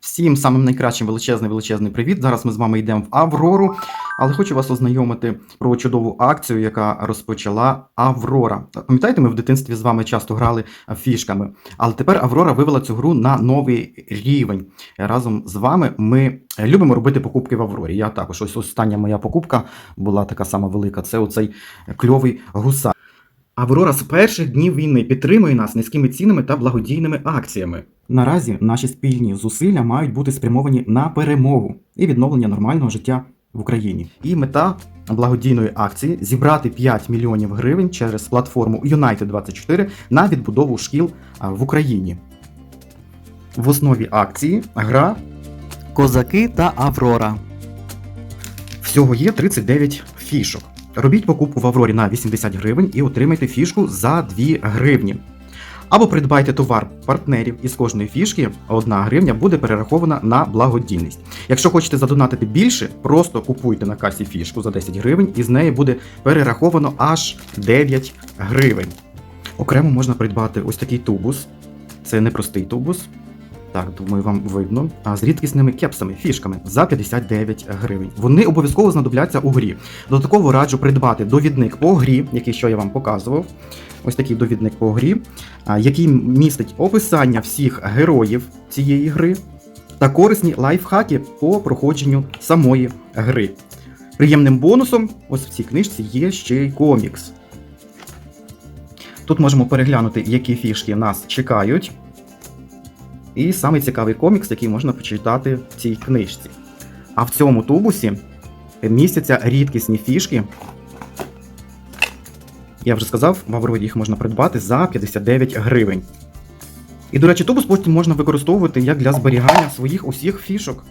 Всім самим найкращим величезний величезний привіт. Зараз ми з вами йдемо в Аврору, але хочу вас ознайомити про чудову акцію, яка розпочала Аврора. Пам'ятаєте, ми в дитинстві з вами часто грали фішками, але тепер Аврора вивела цю гру на новий рівень. Разом з вами ми любимо робити покупки в Аврорі. Я також ось остання моя покупка була така сама велика. Це оцей кльовий гусар. Аврора з перших днів війни підтримує нас низькими цінами та благодійними акціями. Наразі наші спільні зусилля мають бути спрямовані на перемогу і відновлення нормального життя в Україні. І мета благодійної акції зібрати 5 мільйонів гривень через платформу United24 на відбудову шкіл в Україні. В основі акції гра Козаки та Аврора. Всього є 39 фішок. Робіть покупку в Аврорі на 80 гривень і отримайте фішку за 2 гривні. Або придбайте товар партнерів із кожної фішки 1 гривня буде перерахована на благодійність. Якщо хочете задонатити більше, просто купуйте на касі фішку за 10 гривень і з неї буде перераховано аж 9 гривень. Окремо можна придбати ось такий тубус. Це не простий тубус. Так, думаю, вам видно. А з рідкісними кепсами, фішками за 59 гривень. Вони обов'язково знадобляться у грі. Додатково раджу придбати довідник по грі, який що я вам показував. Ось такий довідник по грі, який містить описання всіх героїв цієї гри та корисні лайфхаки по проходженню самої гри. Приємним бонусом, ось в цій книжці є ще й комікс. Тут можемо переглянути, які фішки нас чекають. І самий цікавий комікс, який можна почитати в цій книжці. А в цьому тубусі містяться рідкісні фішки. Я вже сказав, в Авроді їх можна придбати за 59 гривень. І, до речі, тубус потім можна використовувати як для зберігання своїх усіх фішок.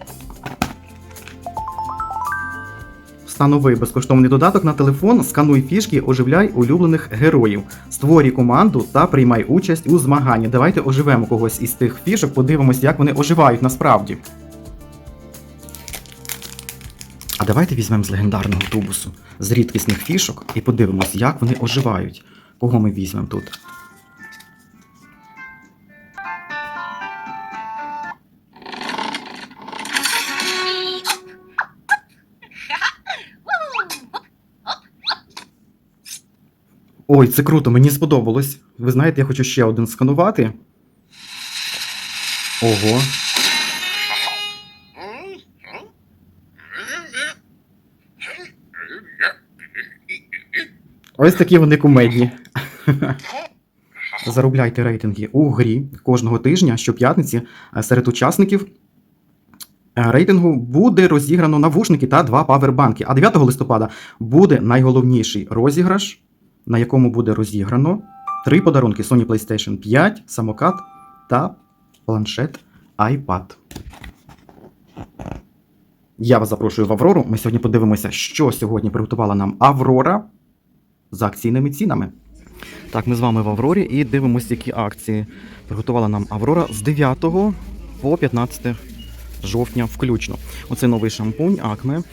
Встанови безкоштовний додаток на телефон, скануй фішки, оживляй улюблених героїв. Створюй команду та приймай участь у змаганні. Давайте оживемо когось із тих фішок, подивимось, як вони оживають насправді. А давайте візьмемо з легендарного тубусу з рідкісних фішок і подивимось, як вони оживають. Кого ми візьмемо тут? Ой, це круто, мені сподобалось. Ви знаєте, я хочу ще один сканувати. Ого. Ось такі вони кумедні. Заробляйте рейтинги у грі кожного тижня щоп'ятниці е, серед учасників. е, Рейтингу буде розіграно навушники та два павербанки. А 9 листопада буде найголовніший розіграш, на якому буде розіграно три подарунки: Sony PlayStation 5, самокат та планшет iPad. Я вас запрошую в Аврору. Ми сьогодні подивимося, що сьогодні приготувала нам Аврора з акційними цінами. Так, ми з вами в Аврорі і дивимося, які акції приготувала нам Аврора з 9 по 15 жовтня включно. Оце новий шампунь Акме.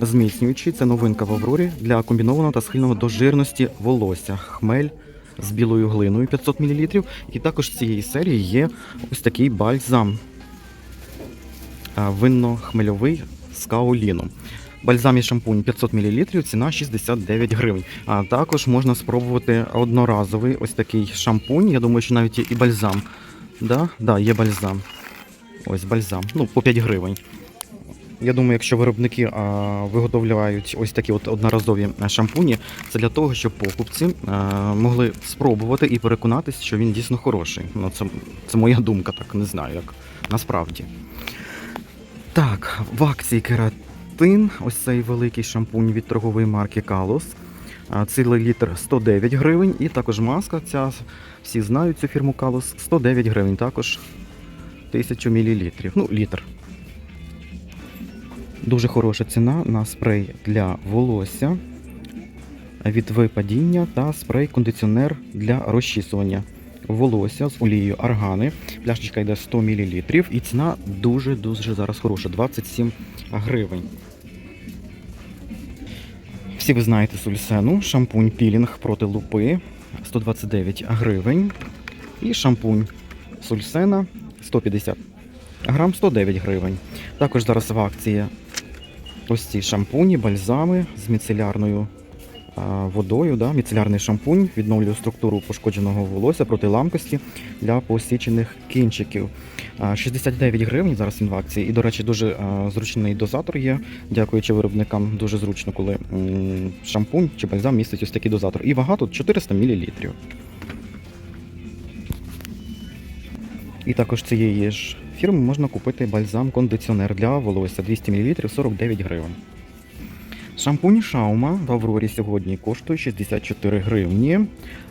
Зміцнюючий, це новинка в Аврорі для комбінованого та схильного до жирності волосся. Хмель з білою глиною 500 мл. І також з цієї серії є ось такий бальзам винно-хмельовий з каоліном. Бальзам і шампунь 500 мл, ціна 69 гривень. А також можна спробувати одноразовий ось такий шампунь. Я думаю, що навіть є і бальзам. Да? Да, є бальзам. Ось бальзам. Ну, по 5 гривень. Я думаю, якщо виробники виготовляють ось такі от одноразові шампуні, це для того, щоб покупці а, могли спробувати і переконатися, що він дійсно хороший. Ну, це, це моя думка, так не знаю, як насправді. Так, в акції кератин, ось цей великий шампунь від торгової марки Калос. Цілий літр 109 гривень. І також маска ця, всі знають цю фірму Калос, 109 гривень, також 1000 мл. Ну, літр. Дуже хороша ціна на спрей для волосся від випадіння та спрей-кондиціонер для розчісування волосся з олією аргани. Пляшечка йде 100 мл і ціна дуже-дуже зараз хороша 27 гривень. Всі ви знаєте сульсену, шампунь пілінг проти лупи 129 гривень. І шампунь сульсена 150 Грам 109 гривень. Також зараз в акції ці шампуні, бальзами з міцелярною водою. Да? Міцелярний шампунь відновлює структуру пошкодженого волосся проти ламкості для посічених кінчиків. 69 гривень зараз він в акції. І, до речі, дуже зручний дозатор є. Дякуючи виробникам, дуже зручно, коли шампунь чи бальзам містить ось такий дозатор. І вага тут 400 мл. І також цієї ж фірми можна купити бальзам-кондиціонер для волосся 200 мл 49 гривень. Шампунь Шаума в Аврорі сьогодні коштує 64 гривні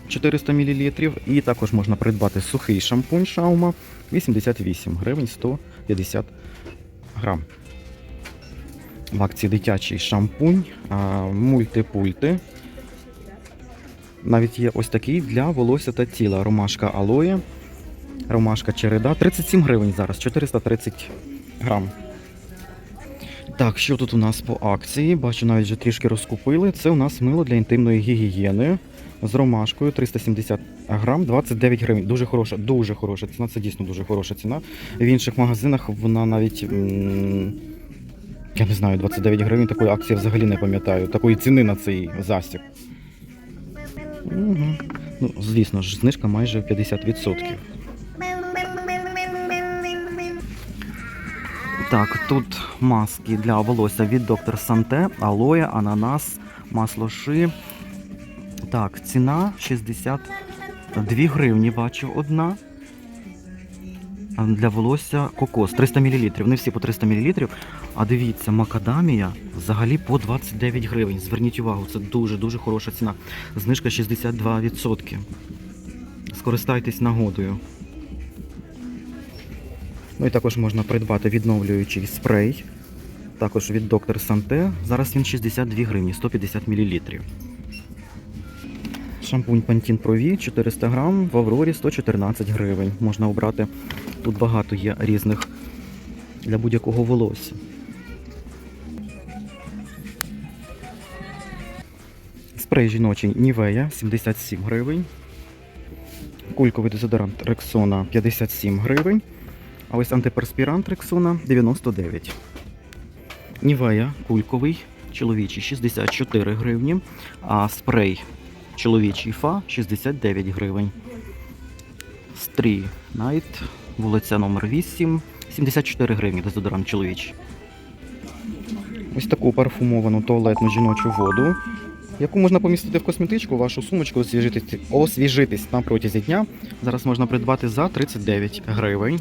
400 мл. І також можна придбати сухий шампунь Шаума 88 гривень 150 грам. В акції дитячий шампунь, мультипульти. Навіть є ось такий для волосся та тіла. Ромашка алоє. Ромашка череда. 37 гривень зараз, 430 грам. Так, що тут у нас по акції? Бачу, навіть вже трішки розкупили. Це у нас мило для інтимної гігієни з ромашкою 370 грам, 29 гривень. Дуже хороша, дуже хороша ціна. Це дійсно дуже хороша ціна. В інших магазинах вона навіть. Я не знаю, 29 гривень такої акції взагалі не пам'ятаю. Такої ціни на цей засіб. Угу. Ну, звісно ж, знижка майже 50%. Так, тут маски для волосся від доктор Санте, алоє, ананас, масло ши. Так, ціна 62 гривні, бачу одна. Для волосся кокос 300 мл. Не всі по 300 мл. А дивіться, макадамія взагалі по 29 гривень. Зверніть увагу, це дуже-дуже хороша ціна. Знижка 62%. Скористайтесь нагодою. Ну і також можна придбати відновлюючий спрей. Також від доктор Санте. Зараз він 62 гривні, 150 мл. Шампунь Pantene Pro V 400 грам, в Аврорі 114 гривень. Можна обрати. Тут багато є різних для будь-якого волосся. Спрей жіночий Нівея 77 гривень. Кульковий дезодорант Рексона 57 гривень. А ось антиперспірант Рексона 99. Нівея кульковий, чоловічий 64 гривні, а спрей чоловічий фа 69 гривень. Стрі Найт, вулиця номер 8, 74 гривні дезодорант чоловічий. Ось таку парфумовану туалетну жіночу воду, яку можна помістити в косметичку, вашу сумочку, освіжитись, освіжитись на протязі дня. Зараз можна придбати за 39 гривень.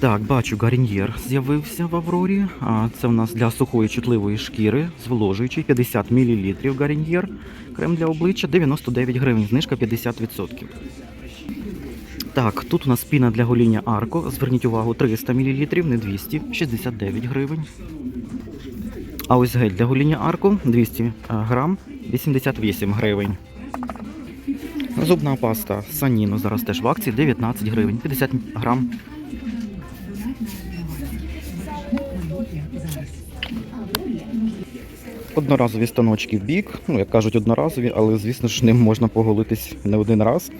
Так, бачу, гарньєр з'явився в Аврорі. А це у нас для сухої чутливої шкіри, зволожуючий 50 мл гарньєр. Крем для обличчя 99 гривень, знижка 50%. Так, тут у нас піна для гоління Арко. Зверніть увагу, 300 мл, не 200, 69 гривень. А ось гель для гоління Арко 200 грам, 88 гривень. Зубна паста Саніно зараз теж в акції 19 гривень, 50 грам. Одноразові станочки в бік, ну як кажуть, одноразові, але звісно ж ним можна поголитись не один раз.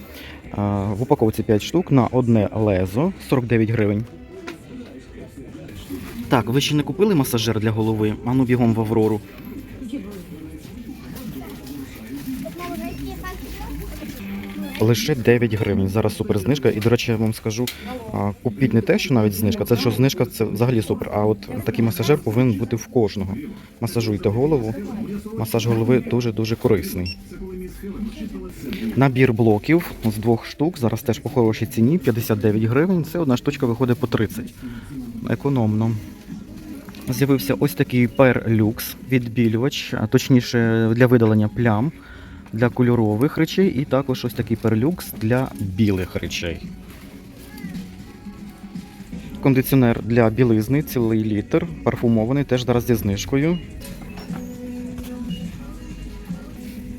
В упаковці 5 штук на одне лезо 49 гривень. Так, ви ще не купили масажер для голови? Ану бігом в Аврору. Лише 9 гривень. Зараз супер знижка. І, до речі, я вам скажу, купіть не те, що навіть знижка, це що знижка, це взагалі супер. А от такий масажер повинен бути в кожного. Масажуйте голову. Масаж голови дуже-дуже корисний. Набір блоків з двох штук. Зараз теж по хорошій ціні 59 гривень. Це одна штучка виходить по 30. Економно. З'явився ось такий перлюкс відбілювач, точніше для видалення плям для кольорових речей, і також ось такий перлюкс для білих речей. Кондиціонер для білизни, цілий літр, парфумований, теж зараз зі знижкою.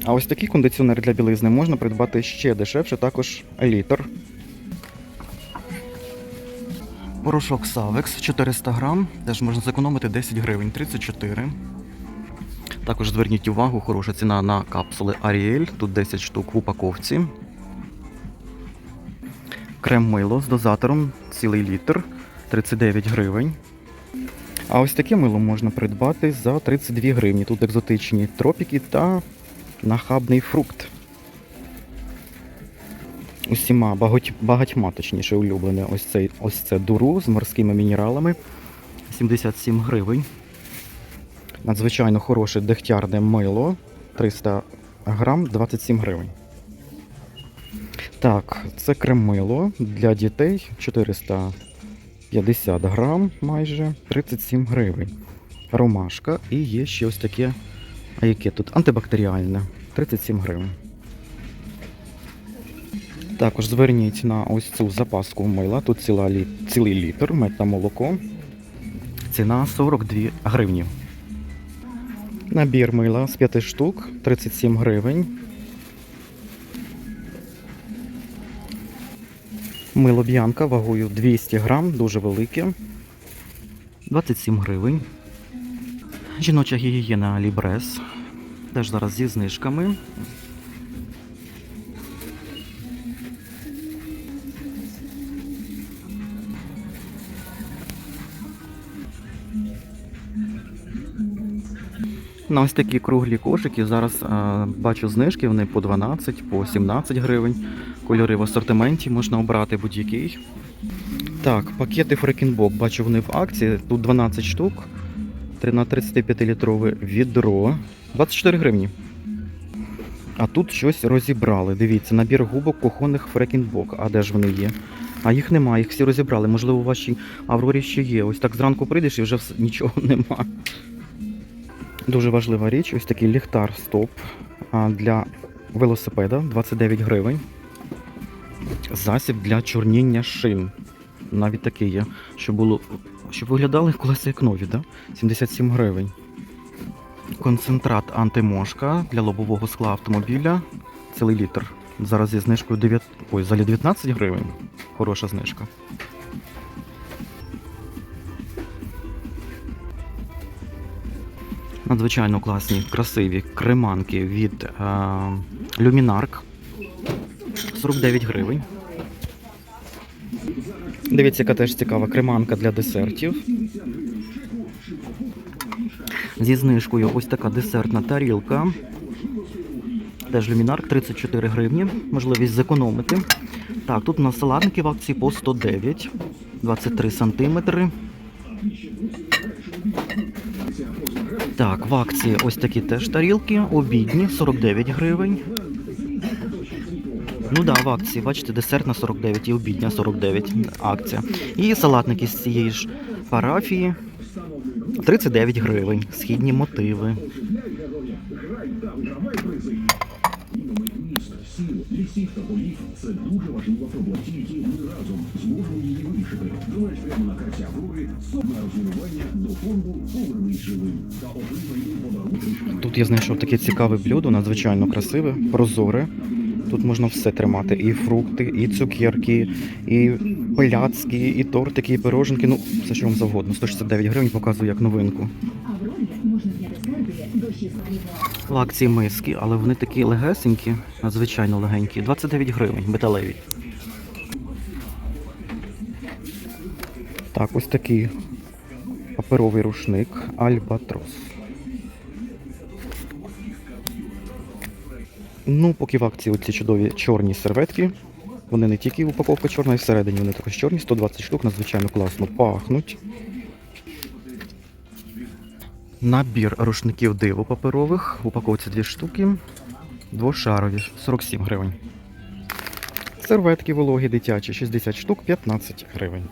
А ось такий кондиціонер для білизни можна придбати ще дешевше, також літр. Порошок Savex 400 грам, теж можна зекономити 10 гривень, 34. Також зверніть увагу, хороша ціна на капсули Ariel, тут 10 штук в упаковці. Крем мило з дозатором, цілий літр, 39 гривень. А ось таке мило можна придбати за 32 гривні. Тут екзотичні тропіки та нахабний фрукт. Усіма багать- багатьма, точніше, улюблене. Ось, цей, ось це дуру з морськими мінералами. 77 гривень. Надзвичайно хороше дегтярне мило. 300 грам 27 гривень. Так, це кремило для дітей 450 грам майже 37 гривень. Ромашка і є ще ось таке. А яке тут? Антибактеріальне 37 гривень. Також зверніть на ось цю запаску мила. Тут ціла лі... цілий літр, мед та молоко. Ціна 42 гривні. Набір мила з 5 штук 37 гривень. Мило б'янка вагою 200 грам, дуже велике. 27 гривень. Жіноча гігієна Лібрес. Теж зараз зі знижками. На ось такі круглі кошики зараз а, бачу знижки, вони по 12, по 17 гривень. Кольори в асортименті можна обрати будь-який. Так, пакети Фрекінбок, бачу вони в акції. Тут 12 штук. На 35-літрове відро. 24 гривні. А тут щось розібрали. Дивіться, набір губок кухонних Фрекінбок. А де ж вони є? А їх немає, їх всі розібрали. Можливо, у вашій Аврорі ще є. Ось так зранку прийдеш і вже нічого нема. Дуже важлива річ, ось такий ліхтар стоп для велосипеда 29 гривень. Засіб для чорніння шин. Навіть такий є, щоб було. Щоб виглядали колеса як нові, да? 77 гривень. Концентрат антимошка для лобового скла автомобіля. Цілий літр. Зараз зі знижкою 9... Ой, взагалі 19 гривень. Хороша знижка. Надзвичайно класні, красиві креманки від е, Luminark. 49 гривень. Дивіться, яка теж цікава креманка для десертів. Зі знижкою ось така десертна тарілка. Теж Luminark 34 гривні. Можливість зекономити. Так, тут у нас салатники в акції по 109, 23 сантиметри. Так, в акції ось такі теж тарілки, обідні, 49 гривень. Ну да, в акції, бачите, десертна 49 і обідня 49 акція. І салатники з цієї ж парафії 39 гривень. Східні мотиви. Лісів та це дуже важлива проблема. Тільки ми разом зможемо її вирішити. Давай прямо на карті Аврори на розмінування до фонду «Повернись живим» та отримай подарунки. Тут я знайшов таке цікаве блюдо, надзвичайно красиве, прозоре. Тут можна все тримати: і фрукти, і цукерки, і пляцки, і тортики, і пироженки. Ну, все що вам завгодно. 169 гривень показую як новинку. В акції миски, але вони такі легесенькі, надзвичайно легенькі. 29 гривень, металеві. Так, ось такий паперовий рушник Альбатрос. Ну, поки в акції оці чудові чорні серветки. Вони не тільки упаковка чорна, і всередині вони також чорні, 120 штук, надзвичайно класно пахнуть. Набір рушників диво паперових. В упаковці дві штуки. Двошарові, 47 гривень. Серветки вологі дитячі, 60 штук, 15 гривень.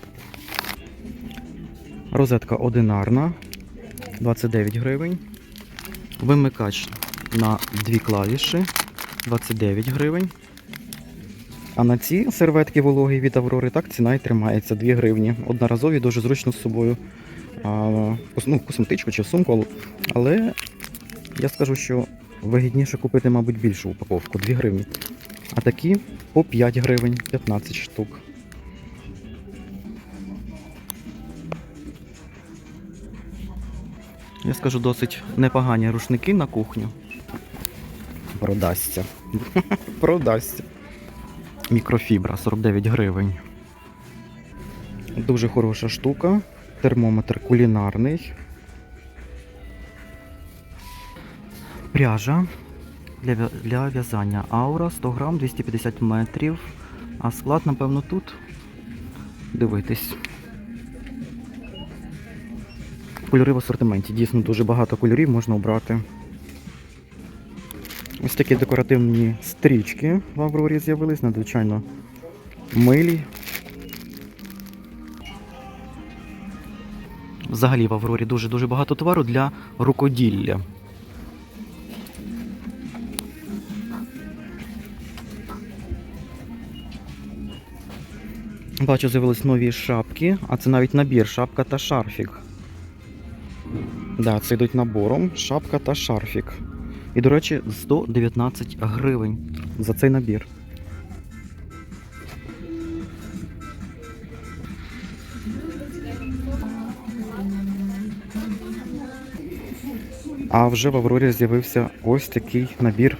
Розетка одинарна, 29 гривень. Вимикач на дві клавіші, 29 гривень. А на ці серветки вологі від Аврори так ціна і тримається 2 гривні. Одноразові дуже зручно з собою ну, косметичку чи сумку, але я скажу, що вигідніше купити, мабуть, більшу упаковку 2 гривні. А такі по 5 гривень, 15 штук. Я скажу досить непогані рушники на кухню. Продасться. Продасться. Мікрофібра 49 гривень. Дуже хороша штука. Термометр кулінарний. Пряжа для, для в'язання. Аура 100 грам 250 метрів. А склад, напевно, тут. Дивитись. Кольори в асортименті. Дійсно дуже багато кольорів можна обрати. Ось такі декоративні стрічки в Аврорі з'явились, надзвичайно милі. Взагалі в Аврорі дуже-дуже багато товару для рукоділля. Бачу, з'явились нові шапки, а це навіть набір шапка та шарфік. Да, це йдуть набором шапка та шарфік. І, до речі, 119 гривень за цей набір. А вже в Аврорі з'явився ось такий набір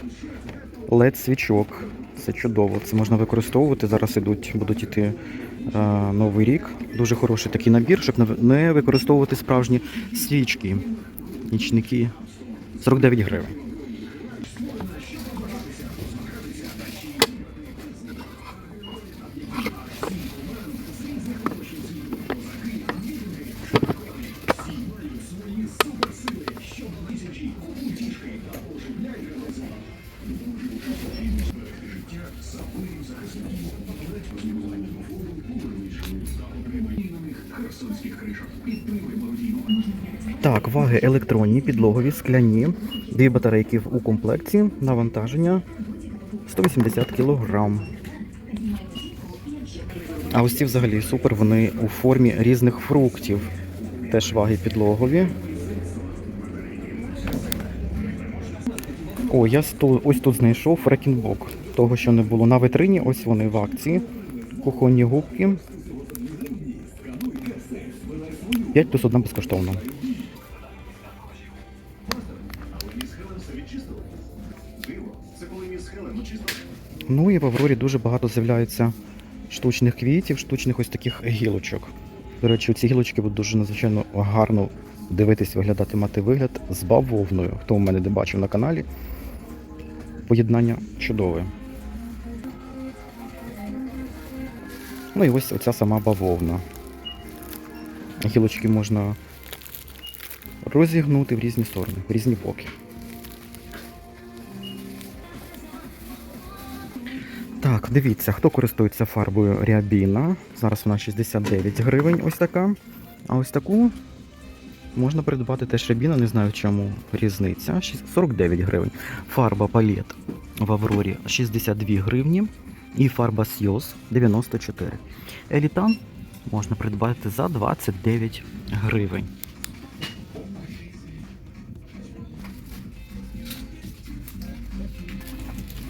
led свічок. Це чудово. Це можна використовувати. Зараз ідуть, будуть іти е, новий рік. Дуже хороший такий набір, щоб не використовувати справжні свічки. Нічники 49 гривень. Так, електронні, підлогові, скляні, дві батарейки у комплекті, навантаження 180 кг. А ось ці взагалі супер, вони у формі різних фруктів. Теж ваги підлогові. О, я сто- ось тут знайшов рекінбок. Того, що не було на витрині, ось вони в акції. Кухонні губки. 5 плюс 1 безкоштовно. Ну і в Аврорі дуже багато з'являється штучних квітів, штучних ось таких гілочок. До речі, ці гілочки будуть дуже надзвичайно гарно дивитись, виглядати, мати вигляд з бавовною. Хто у мене не бачив на каналі. Поєднання чудове. Ну і ось оця сама бавовна. Гілочки можна розігнути в різні сторони, в різні боки. Так, дивіться, хто користується фарбою Ріабіна. Зараз вона 69 гривень, ось така. А ось таку можна придбати теж Ріабіна, не знаю чому різниця. 49 гривень. Фарба палет в Аврорі 62 гривні. І фарба Сйоз 94. Елітан можна придбати за 29 гривень.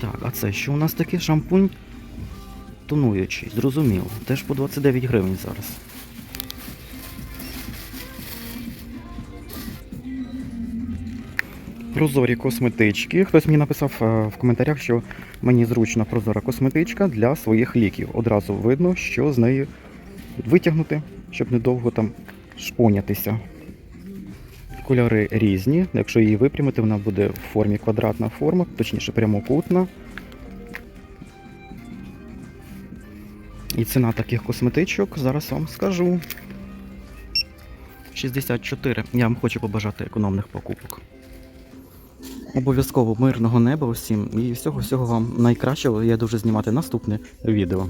Так, а це що у нас таке? Шампунь тонуючий, зрозуміло. Теж по 29 гривень зараз. Прозорі косметички. Хтось мені написав е, в коментарях, що мені зручна прозора косметичка для своїх ліків. Одразу видно, що з неї витягнути, щоб недовго там шпонятися. Кольори різні. Якщо її випрямити, вона буде в формі квадратна форма, точніше прямокутна. І ціна таких косметичок зараз вам скажу. 64. Я вам хочу побажати економних покупок. Обов'язково мирного неба усім і всього всього вам найкращого. Я дуже знімати наступне відео.